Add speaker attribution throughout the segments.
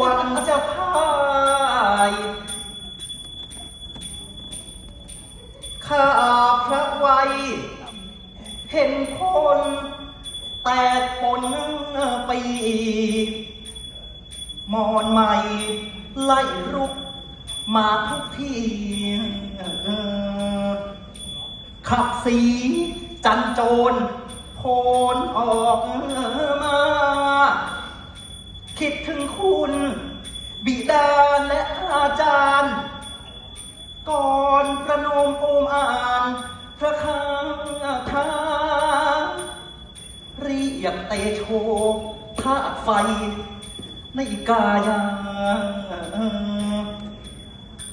Speaker 1: วันจะพ่ายข้าพระไวยเห็นคนแตกปนปี มอนใหม่ไล่รุกมาทุกทีขับสีจันโจรโพนออกมา คิดถึงคุณ บิดาและอาจารย์ ก่อนประนมโอมอ่านพระคางทางเรียกเตโชธาตุไฟ ในกายา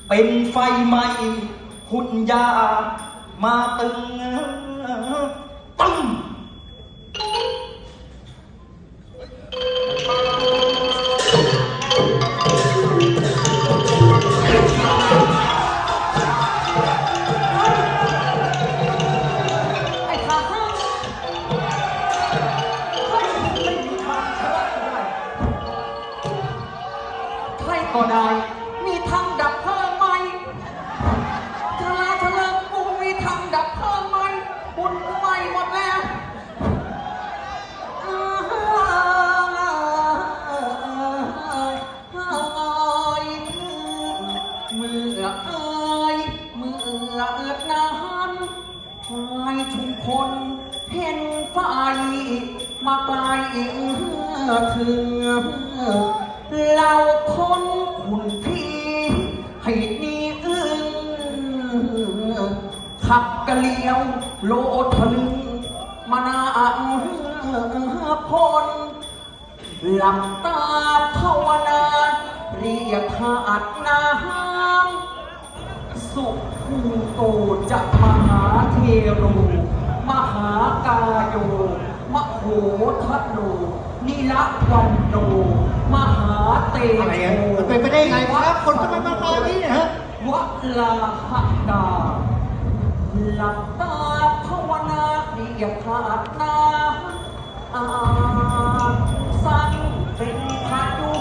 Speaker 1: เป็นไฟไหมหุ่นยามาตึง
Speaker 2: ก็ได้ มีทางดับเพลิงไหมทลาทะเลิงกูมีทางดับเพลิงไหมบุญกูไหม่หมดแล้วเมื่อเอ้ยเมื่อนานชายทุกคนเห็นไฟมาไกลถึงเรา เลียวโลทะลึงมานาพลหลับตาภาวนาเรียกธาตุน้ำสุภูโตจะมหาเทโรมหากาโยมโหทัตโนนิละวันโนมหาเต
Speaker 3: อะไร
Speaker 2: โช
Speaker 3: อะมันเป็นไปได้ไงวะคนทำไมมาตอนนี้เนี่ยฮะ
Speaker 2: วะลาหดา หลับตาภาวนาเรียกธาตุน้ำอาสั่งเป็นพายุ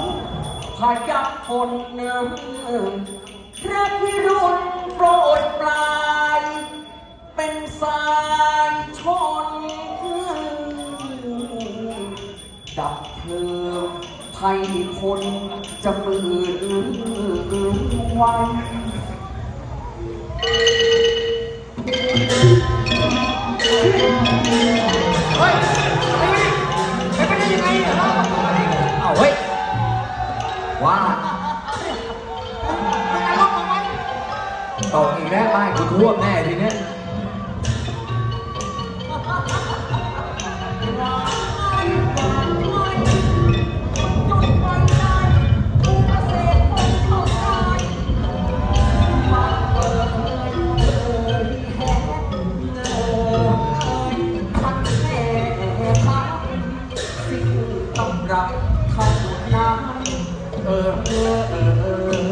Speaker 2: พายับคนเนื้อพระพิรุณโปรยปลาย เป็นสายชนดับเพลิงไทยคนจะมือไว้
Speaker 3: เฮ้ยเป็นได้ยังไงเนี่ยฮะ
Speaker 2: เอาเฮ้ย ว่าตกอีกแล้วไม่กูท่วมแน่ทีเนี้ย เท่านั้นเออเออเออ